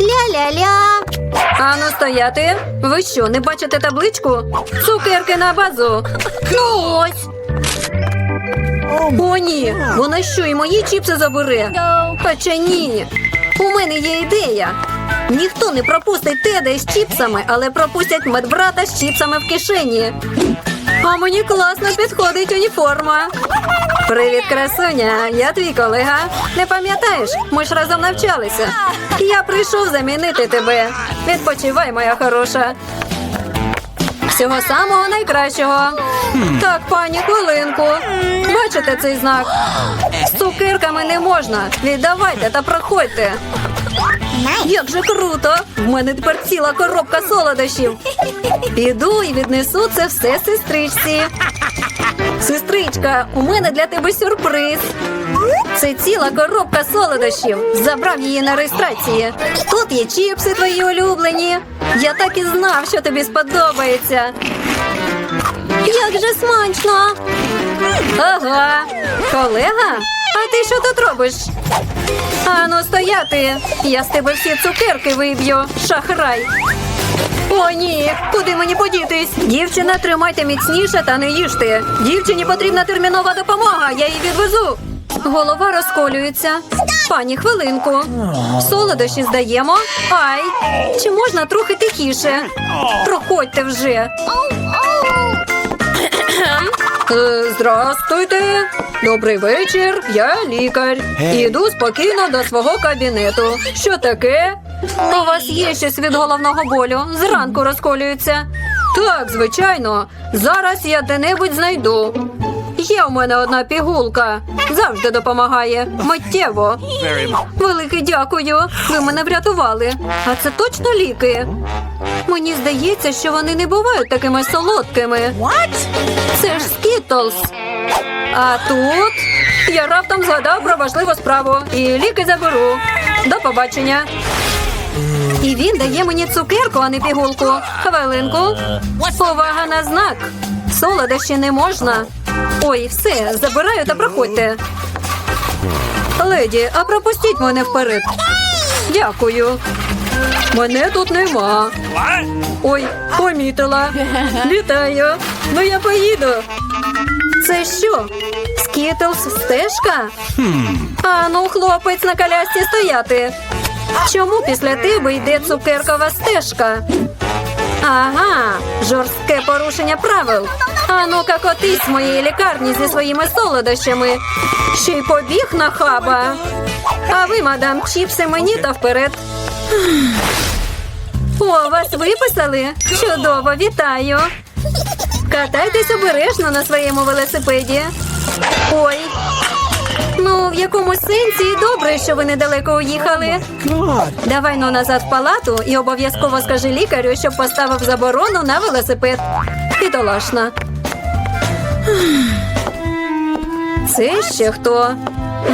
Ля-ля-ля. Ану стояти. Ви що, не бачите табличку? Цукерки на базу. Ну ось. О, ні. Вона що, і мої чіпси забере? Хоча ні. У мене є ідея. Ніхто не пропустить теда із чіпсами, але пропустять медбрата з чіпсами в кишені. А мені класно підходить уніформа. Привіт, красуня. Я твій колега. Не пам'ятаєш? Ми ж разом навчалися. Я прийшов замінити тебе. Відпочивай, моя хороша. Всього самого найкращого. Так, пані, хвилинку. Бачите цей знак? З цукерками не можна. Віддавайте та проходьте. Як же круто! В мене тепер ціла коробка солодощів. Піду і віднесу це все сестричці. Сестричка, у мене для тебе сюрприз. Це ціла коробка солодощів. Забрав її на реєстрації. Тут є чіпси твої улюблені. Я так і знав, що тобі сподобається. Як же смачно! Ага, колега? А ти що тут робиш? Ану, стояти! Я з тебе всі цукерки виб'ю, шахрай. О, ні, куди мені подітись? Дівчина, тримайте міцніше та не їжте. Дівчині потрібна термінова допомога, я її відвезу. Голова розколюється. Пані, хвилинку. Солодощі здаємо. Ай, чи можна трохи тихіше? Проходьте вже. Е, Здрастуйте. Добрий вечір. Я лікар. Іду спокійно до свого кабінету. Що таке? У вас є щось від головного болю. Зранку розколюється. Так, звичайно. Зараз я де-небудь знайду. Є у мене одна пігулка. Завжди допомагає. Миттєво. Велике дякую. Ви мене врятували. А це точно ліки? Мені здається, що вони не бувають такими солодкими. Це ж Скітлз. А тут я раптом згадав про важливу справу і ліки заберу. До побачення. І він дає мені цукерку, а не пігулку. Хвилинку. Повага на знак. Солодощі не можна. Ой, все, забираю та проходьте. Леді, а пропустіть мене вперед. Дякую. Мене тут нема. Ой, помітила. Вітаю. Ну я поїду. Це що? Скітлс стежка? А ну, хлопець на колясці стояти. Чому після тебе йде цукеркова стежка? Ага, жорстке порушення правил. А ну-ка котись з моєї лікарні зі своїми солодощами. Ще й побіг на хаба. А ви, мадам, чіпси мені та вперед. О, вас виписали? Чудово, вітаю. Катайтесь обережно на своєму велосипеді. Ой. Ну, в якому сенсі добре, що ви недалеко уїхали. Давай ну назад в палату і обов'язково скажи лікарю, щоб поставив заборону на велосипед. Бідолашна. Це ще хто?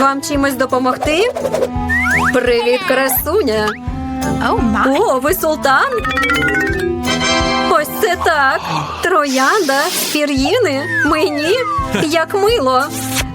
Вам чимось допомогти? Привіт, красуня. О, ви султан? Ось це так. Троянда, пір'їни, мені. Як мило.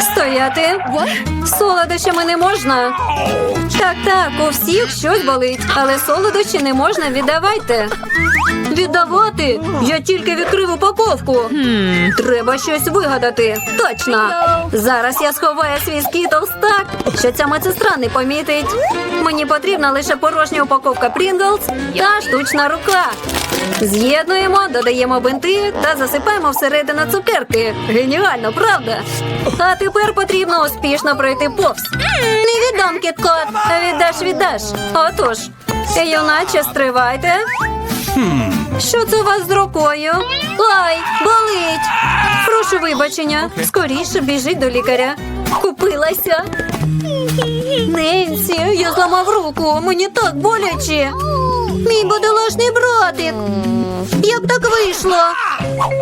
Стояти. Солодощами не можна. Так, так, у всіх щось болить, але солодощі не можна віддавайте. Віддавати? Я тільки відкрив упаковку. Треба щось вигадати. Точно. Зараз я сховаю свій скітлс так, що ця медсестра не помітить. Мені потрібна лише порожня упаковка Pringles та штучна рука. З'єднуємо, додаємо бинти та засипаємо всередину цукерки. Геніально, правда? А тепер потрібно успішно пройти повз. Не віддам кіткот, а віддаш, віддаш. Отож, юначе стривайте. Що це у вас з рукою? Ай, болить. Прошу вибачення. Скоріше біжіть до лікаря. Купилася. Ненсі, я зламав руку. Мені так боляче. Мій бодолашний братик. Як так вийшло?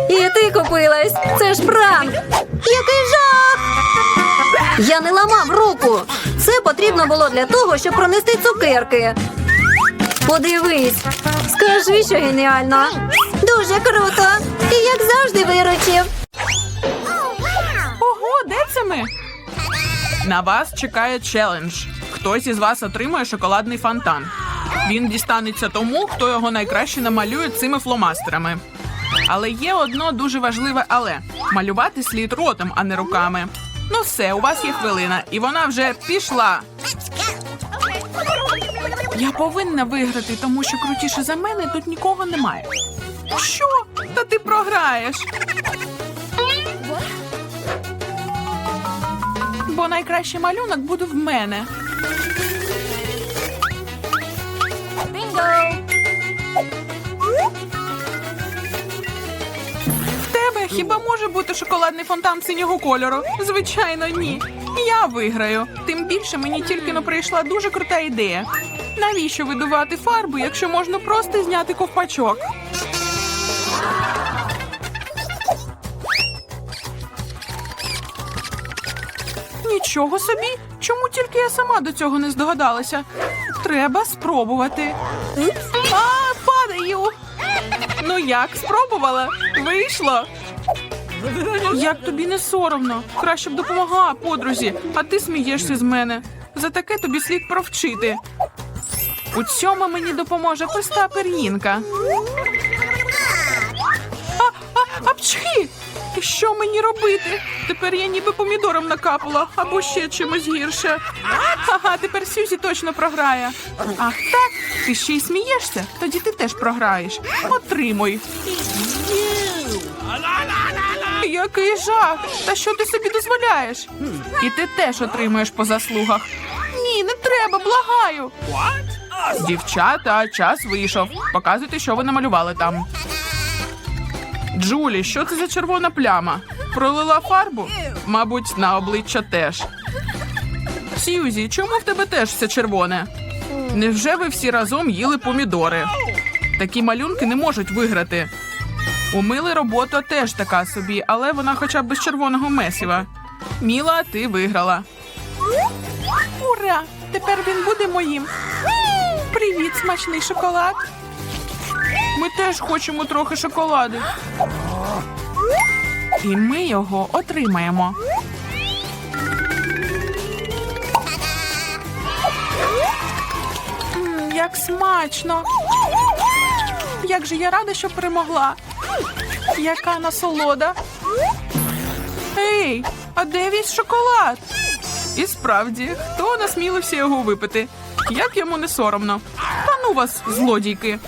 І ти купилась. Це ж пранк. Який жах! Я не ламав руку. Це потрібно було для того, щоб пронести цукерки. Подивись, скажи, що геніально. Дуже круто. І як завжди виручив. Ого, де це ми? На вас чекає челендж. Хтось із вас отримує шоколадний фонтан. Він дістанеться тому, хто його найкраще намалює цими фломастерами. Але є одно дуже важливе але малювати слід ротом, а не руками. Ну все, у вас є хвилина, і вона вже пішла. Я повинна виграти, тому що крутіше за мене тут нікого немає. Що? Та ти програєш. Бо найкращий малюнок буде в мене. В тебе хіба може бути шоколадний фонтан синього кольору? Звичайно, ні. Я виграю. Тим більше мені тільки но прийшла дуже крута ідея. Навіщо видувати фарбу, якщо можна просто зняти ковпачок? Нічого собі. Чому тільки я сама до цього не здогадалася? Треба спробувати. А, падаю. Ну як, спробувала? Вийшло. Як тобі не соромно? Краще б допомогла подрузі, а ти смієшся з мене. За таке тобі слід провчити. У цьому мені допоможе проста пер'їнка. А! І що мені робити? Тепер я ніби помідором накапала або ще чимось гірше. Ага, тепер Сюзі точно програє. Ах так? Ти ще й смієшся? Тоді ти теж програєш. Отримуй. Який жах! Та що ти собі дозволяєш? І ти теж отримуєш по заслугах. Ні, не треба, благаю. Дівчата, час вийшов. Показуйте, що ви намалювали там. Джулі, що це за червона пляма? Пролила фарбу? Мабуть, на обличчя теж. Сьюзі, чому в тебе теж все червоне? Невже ви всі разом їли помідори? Такі малюнки не можуть виграти. У Мили робота теж така собі, але вона хоча б без червоного месіва. Міла, ти виграла. Ура! Тепер він буде моїм. Привіт, смачний шоколад. Ми теж хочемо трохи шоколаду. І ми його отримаємо. Як смачно! Як же я рада, що перемогла. Яка насолода. Ей, а де весь шоколад? І справді, хто насмілився його випити? Як йому не соромно. Та ну вас, злодійки.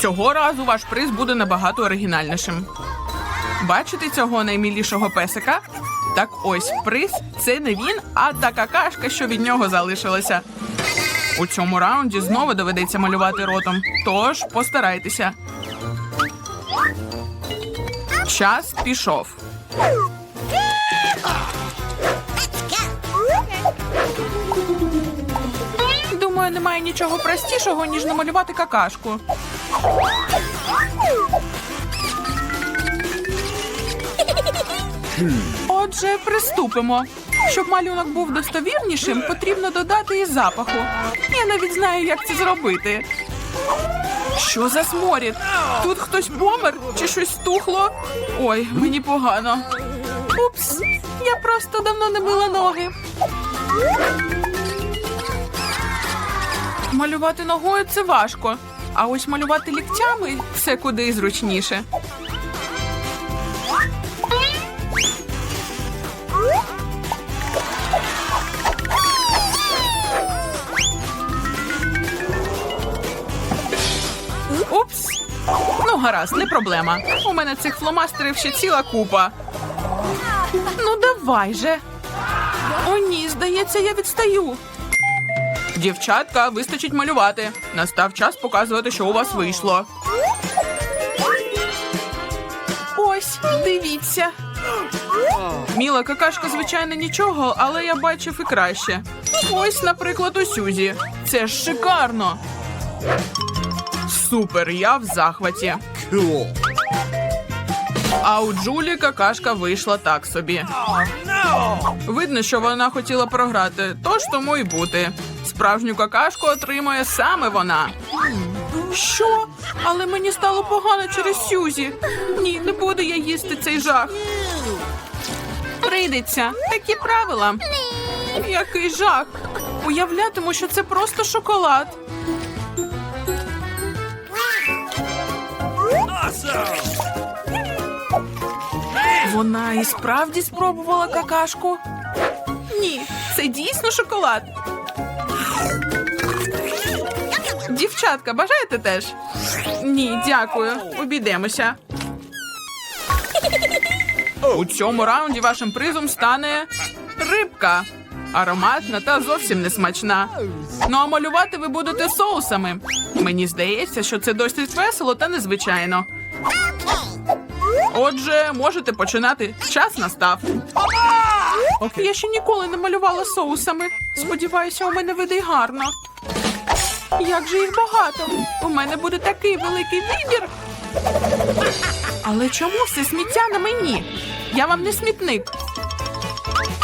Цього разу ваш приз буде набагато оригінальнішим. Бачите цього наймілішого песика? Так ось приз це не він, а та какашка, що від нього залишилася. У цьому раунді знову доведеться малювати ротом. Тож постарайтеся. Час пішов. Немає нічого простішого, ніж намалювати какашку. Отже, приступимо. Щоб малюнок був достовірнішим, потрібно додати і запаху. Я навіть знаю, як це зробити. Що за сморід? Тут хтось помер чи щось тухло? Ой, мені погано. Упс, я просто давно не мила ноги. Малювати ногою це важко, а ось малювати ліктями це куди зручніше. Упс. Ну, гаразд, не проблема. У мене цих фломастерів ще ціла купа. Ну, давай же. О, ні, здається, я відстаю. Дівчатка, вистачить малювати. Настав час показувати, що у вас вийшло. Ось, дивіться. Міла какашка, звичайно, нічого, але я бачив і краще. Ось, наприклад, у Сюзі. Це ж шикарно. Супер, я в захваті. А у Джулі какашка вийшла так собі. Видно, що вона хотіла програти, тож тому й бути. Справжню какашку отримує саме вона. Що? Але мені стало погано через Сюзі. Ні, не буду я їсти цей жах. Прийдеться. Такі правила. Який жах. Уявлятиму, що це просто шоколад. Вона і справді спробувала какашку. Ні, це дійсно шоколад. Дівчатка, бажаєте теж? Ні, дякую. Обійдемося. У цьому раунді вашим призом стане рибка. Ароматна та зовсім не смачна. Ну а малювати ви будете соусами. Мені здається, що це досить весело та незвичайно. Отже, можете починати. Час настав. Я ще ніколи не малювала соусами. Сподіваюся, у мене вийде гарно. Як же їх багато? У мене буде такий великий вибір. Але чому все сміття на мені? Я вам не смітник.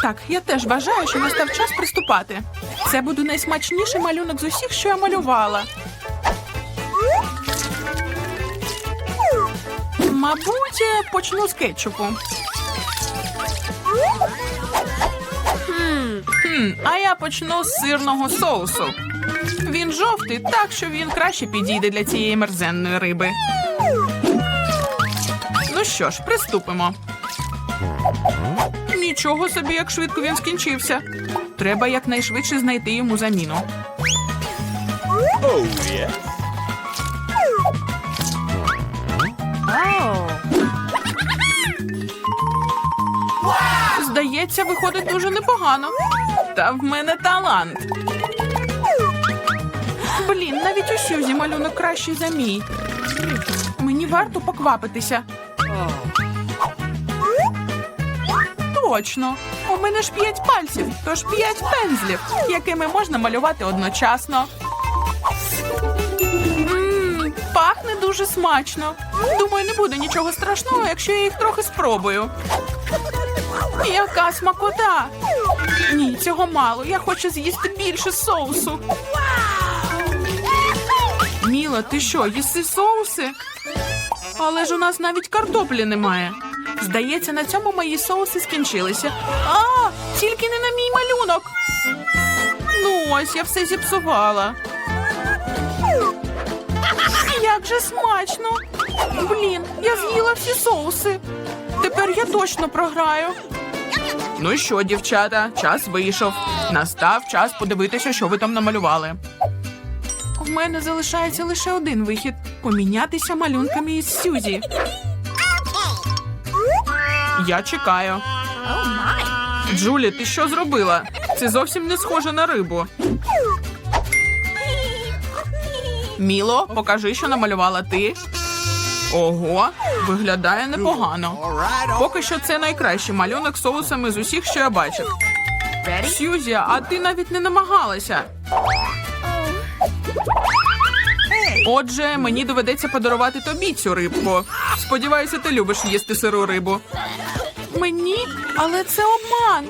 Так, я теж вважаю, що настав час приступати. Це буде найсмачніший малюнок з усіх, що я малювала. Мабуть, почну з кетчупу. Хм, а я почну з сирного соусу. Він жовтий, так що він краще підійде для цієї мерзенної риби. Ну що ж, приступимо. Нічого собі, як швидко він скінчився. Треба якнайшвидше знайти йому заміну. Здається, виходить дуже непогано. Та в мене талант. Блін, навіть у Сюзі малюнок кращий за мій. Мені варто поквапитися. Точно. У мене ж п'ять пальців, тож п'ять пензлів, якими можна малювати одночасно. Пахне дуже смачно. Думаю, не буде нічого страшного, якщо я їх трохи спробую. Яка смакота! Ні, цього мало. Я хочу з'їсти більше соусу. Міла, ти що, їси соуси? Але ж у нас навіть картоплі немає. Здається, на цьому мої соуси скінчилися. А, тільки не на мій малюнок. Ну ось, я все зіпсувала. Як же смачно! Блін, я з'їла всі соуси. Тепер я точно програю. Ну що, дівчата, час вийшов. Настав час подивитися, що ви там намалювали. У мене залишається лише один вихід помінятися малюнками із Сюзі. Я чекаю. Джулі, ти що зробила? Це зовсім не схоже на рибу. Міло, покажи, що намалювала ти. Ого, виглядає непогано. Поки що це найкращий малюнок соусами з усіх, що я бачив. Сьюзі, а ти навіть не намагалася. Отже, мені доведеться подарувати тобі цю рибку. Сподіваюся, ти любиш їсти сиру рибу. Мені? Але це обман.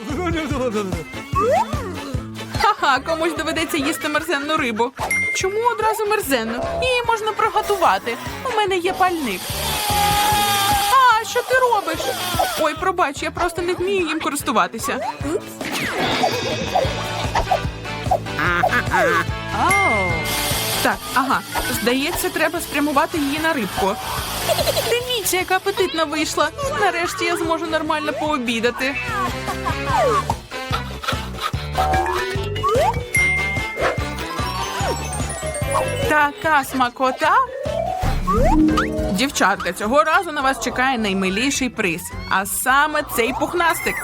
Ха-ха, комусь доведеться їсти мерзенну рибу. Чому одразу мерзенну? Її можна приготувати. У мене є пальник. А, що ти робиш? Ой, пробач, я просто не вмію їм користуватися. Так, ага. Здається, треба спрямувати її на рибку. Дивіться, яка апетитна вийшла. Нарешті я зможу нормально пообідати. Така смакота. Дівчатка, цього разу на вас чекає наймиліший приз, а саме цей пухнастик.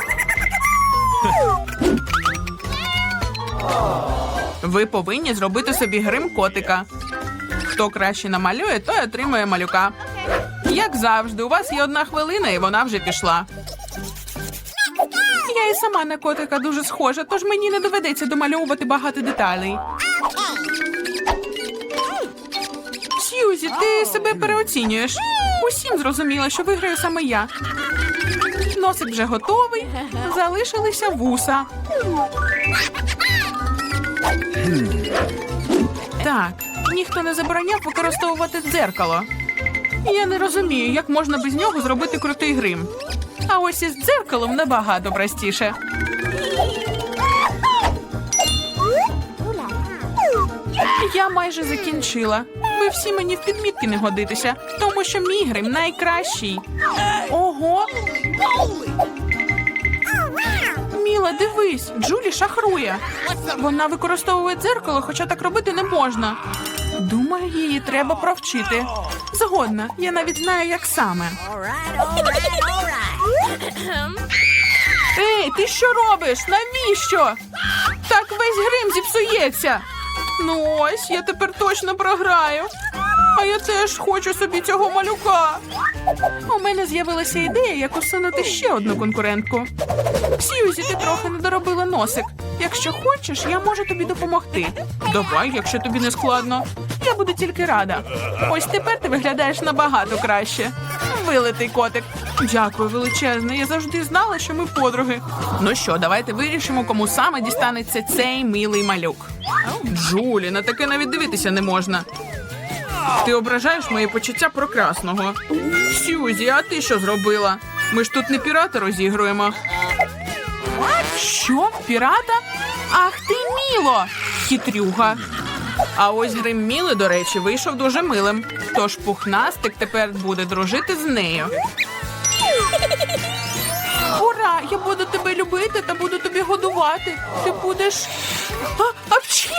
Ви повинні зробити собі грим котика. Хто краще намалює, той отримує малюка. Як завжди, у вас є одна хвилина, і вона вже пішла. Я і сама на котика дуже схожа, тож мені не доведеться домальовувати багато деталей. Сьюзі, ти себе переоцінюєш. Усім зрозуміло, що виграю саме я. Носик вже готовий, залишилися вуса. Так, ніхто не забороняв використовувати дзеркало. Я не розумію, як можна без нього зробити крутий грим. А ось із дзеркалом набагато простіше. Я майже закінчила. Ви всі мені в підмітки не годитеся, тому що мій грим найкращий. Ого! Міла, дивись, Джулі шахрує. Вона використовує дзеркало, хоча так робити не можна. Думаю, її треба провчити. Згодна, я навіть знаю, як саме. Ей, ти що робиш? Навіщо? Так весь грим зіпсується. Ну ось, я тепер точно програю. А я теж хочу собі цього малюка. У мене з'явилася ідея, як усунути ще одну конкурентку. Сьюзі, ти трохи не доробила носик. Якщо хочеш, я можу тобі допомогти. Давай, якщо тобі не складно. Я буду тільки рада. Ось тепер ти виглядаєш набагато краще. Вилитий котик. Дякую, величезне. Я завжди знала, що ми подруги. Ну що, давайте вирішимо, кому саме дістанеться цей милий малюк. Джулі, на таке навіть дивитися не можна. Ти ображаєш мої почуття прекрасного. Сюзі, а ти що зробила? Ми ж тут не пірата розігруємо. Що? Пірата? Ах ти міло! Хитрюга. А ось грим Міли, до речі, вийшов дуже милим. Тож пухнастик тепер буде дружити з нею. Ура! Я буду тебе любити та буду тобі годувати. Ти будеш. А, апчхі!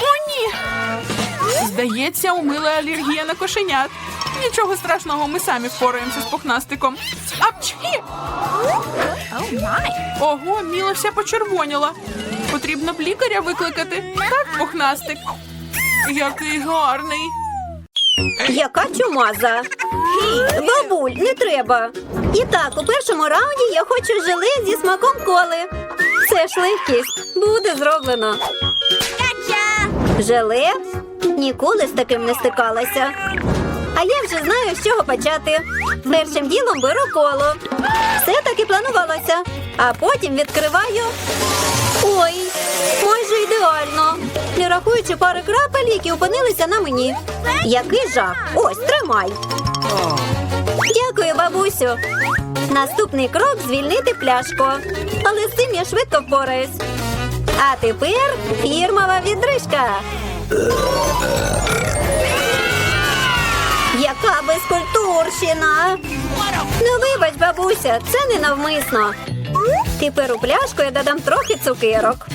О, ні! Здається, у Мили алергія на кошенят. Нічого страшного, ми самі впораємося з пухнастиком. Апчхі! Ого, Міла вся почервоніла. Потрібно б лікаря викликати. Так, пухнастик. Який гарний. Яка чумаза? Бабуль, не треба. І так, у першому раунді я хочу желе зі смаком коли. Це ж легкість. Буде зроблено. Желе? Ніколи з таким не стикалася. А я вже знаю, з чого почати. Першим ділом беру коло. Все так і планувалося. А потім відкриваю. Ой, майже ідеально. Не рахуючи пари крапель, які опинилися на мені. Який жах! Ось, тримай. Дякую, бабусю. Наступний крок звільнити пляшку. Але з цим я швидко впораюсь. А тепер фірмова відрижка. Яка безкультурщина. Ну, вибач, бабуся, це не навмисно. Тепер у пляшку я додам трохи цукерок.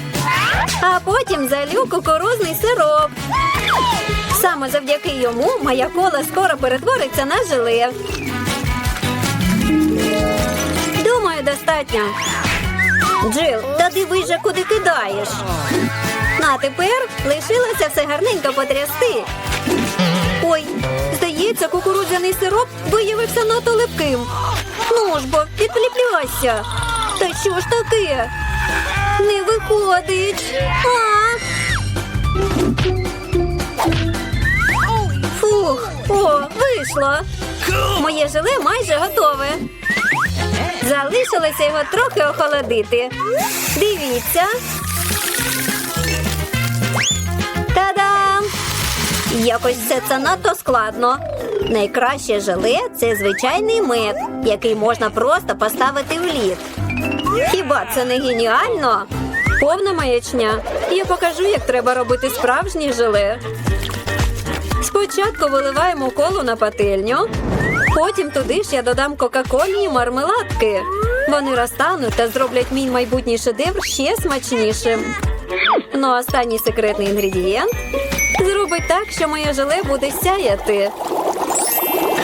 А потім залю кукурузний сироп. Саме завдяки йому моя кола скоро перетвориться на желе. Думаю, достатньо. Джил, та дивись же, куди кидаєш. А тепер лишилося все гарненько потрясти. Ой, здається, кукурудзяний сироп виявився надто липким. Ну ж бо, підкліпляйся. Та що ж таке? Не виходить. А! Фух, о, вийшло. Моє желе майже готове. Залишилося його трохи охолодити. Дивіться. Та-дам! Якось все це надто складно. Найкраще желе це звичайний мед, який можна просто поставити в лід. Хіба це не геніально? Повна маячня. Я покажу, як треба робити справжнє желе. Спочатку виливаємо колу на пательню, потім туди ж я додам кока-колі і мармеладки. Вони розтануть та зроблять мій майбутній шедевр ще смачнішим. Ну останній секретний інгредієнт зробить так, що моє желе буде сяяти.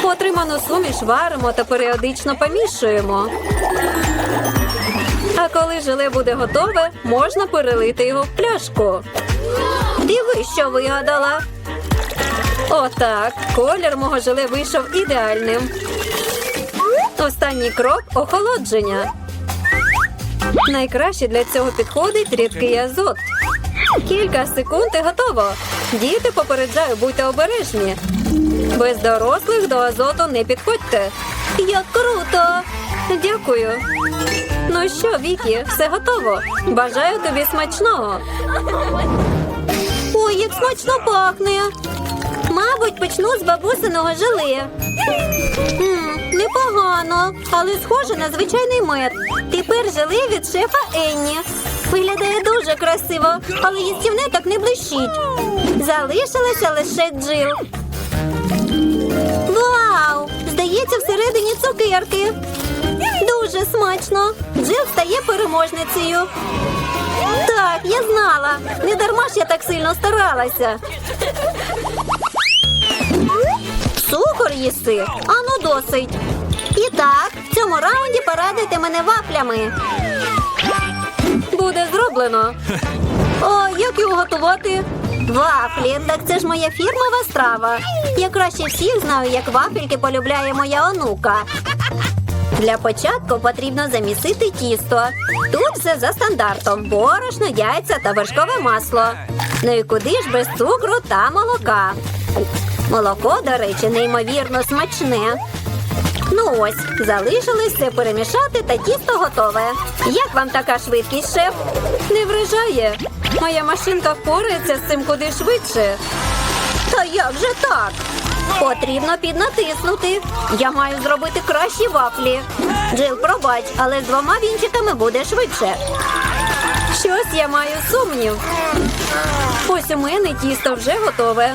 Отриману суміш варимо та періодично помішуємо. А коли желе буде готове, можна перелити його в пляшку. Диви, що вигадала. Отак, колір мого желе вийшов ідеальним. Останній крок охолодження. Найкраще для цього підходить рідкий азот. Кілька секунд і готово. Діти попереджаю, будьте обережні. Без дорослих до азоту не підходьте. Як круто! Дякую. Ну що, Вікі, все готово. Бажаю тобі смачного. Ой, як смачно пахне. Мабуть, почну з бабусиного желе. Непогано, але схоже на звичайний мед. Тепер желе від шефа Енні. Виглядає дуже красиво, але їстівне так не блищить. Залишилася лише джил. Вау! Здається, всередині цукерки. Дуже смачно. Джил стає переможницею. Так, я знала. Не дарма ж я так сильно старалася. Цукор їси? Ану досить. І так, в цьому раунді порадуйте мене вафлями. Буде зроблено. О, як його готувати? Вафлі, так це ж моя фірмова страва. Я краще всіх знаю, як вафельки полюбляє моя онука. Для початку потрібно замісити тісто. Тут все за стандартом: борошно, яйця та вершкове масло. Ну і куди ж без цукру та молока? Молоко, до речі, неймовірно смачне. Ну ось, залишилось все перемішати та тісто готове. Як вам така швидкість, шеф? Не вражає. Моя машинка впорається з цим куди швидше. Та як же так? Потрібно піднатиснути. Я маю зробити кращі вафлі. Джил, пробач, але з двома вінчиками буде швидше. Щось я маю сумнів. Ось у мене тісто вже готове.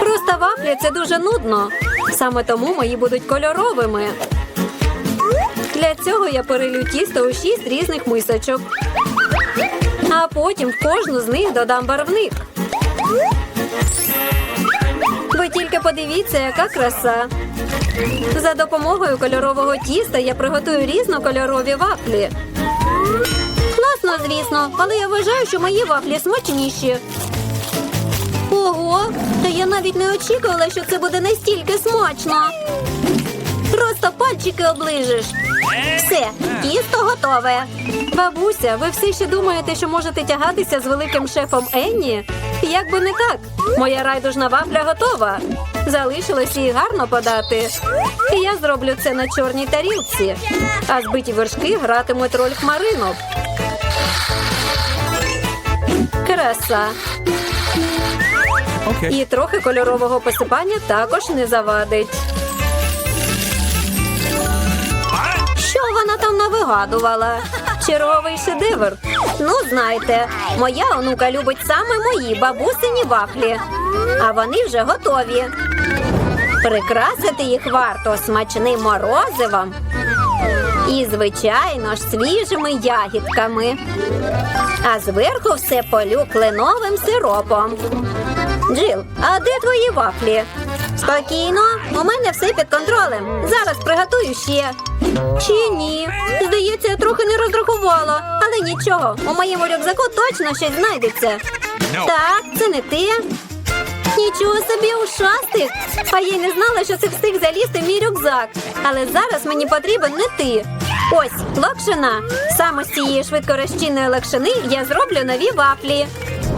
Просто вафлі це дуже нудно. Саме тому мої будуть кольоровими. Для цього я перелю тісто у шість різних мисочок. А потім в кожну з них додам барвник. Ви тільки подивіться, яка краса. За допомогою кольорового тіста я приготую різнокольорові вафлі. Класно, звісно, але я вважаю, що мої вафлі смачніші. Ого, та я навіть не очікувала, що це буде настільки смачно. Просто пальчики оближиш. Все, тісто готове. Бабуся, ви все ще думаєте, що можете тягатися з великим шефом Енні? Як би не так, моя райдужна вафля готова. Залишилось її гарно подати. І я зроблю це на чорній тарілці. А збиті вершки гратимуть роль хмаринок. Краса. Okay. І трохи кольорового посипання також не завадить. Що вона там навигадувала? Черговий шедевр. Ну, знаєте, моя онука любить саме мої бабусині вафлі. А вони вже готові. Прикрасити їх варто смачним морозивом. І, звичайно ж, свіжими ягідками. А зверху все полю кленовим сиропом. Джил, а де твої вафлі? Спокійно, у мене все під контролем. Зараз приготую ще. Чи ні? Здається, я трохи не розрахувала. Але нічого, у моєму рюкзаку точно щось знайдеться. Так, це не ти. Нічого собі ушастик. А я не знала, що це встиг залізти в мій рюкзак. Але зараз мені потрібен не ти. Ось, локшина. Саме з цієї швидкорозчинної локшини я зроблю нові вафлі.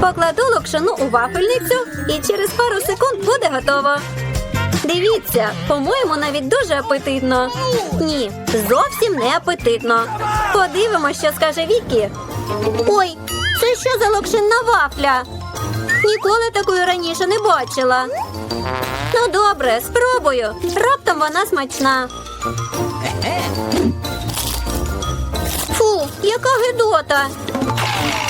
Покладу локшину у вафельницю і через пару секунд буде готово. Дивіться, по-моєму, навіть дуже апетитно. Ні, зовсім не апетитно. Подивимося, що скаже Вікі. Ой, це що за локшинна вафля? Ніколи такої раніше не бачила. Ну добре, спробую. Раптом вона смачна. Фу, яка гидота.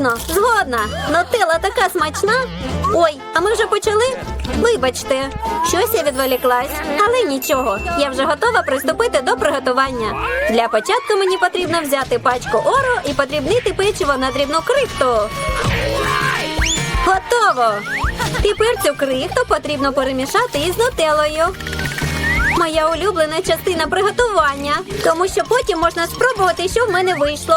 Смачно, згодна. Нутелла така смачна. Ой, а ми вже почали? Вибачте, щось я відволіклась, але нічого. Я вже готова приступити до приготування. Для початку мені потрібно взяти пачку ору і подрібнити печиво на дрібну крихту. Готово! Тепер цю крихту потрібно перемішати із нутеллою. Моя улюблена частина приготування, тому що потім можна спробувати, що в мене вийшло.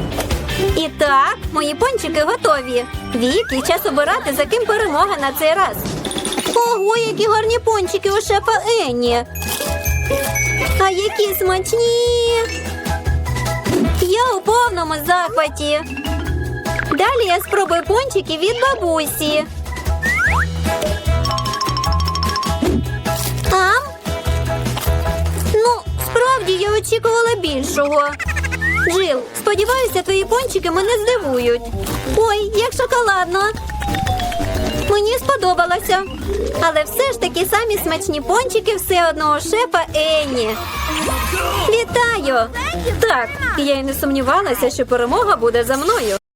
І так, мої пончики готові. Віки, час обирати, за ким перемога на цей раз. Ого, які гарні пончики у шефа Енні. А які смачні. Я у повному захваті. Далі я спробую пончики від бабусі. Ам? Ну, справді я очікувала більшого. Джил, сподіваюся, твої пончики мене здивують. Ой, як шоколадно. Мені сподобалося. Але все ж таки самі смачні пончики все одного шефа Енні. Вітаю! Так, я й не сумнівалася, що перемога буде за мною.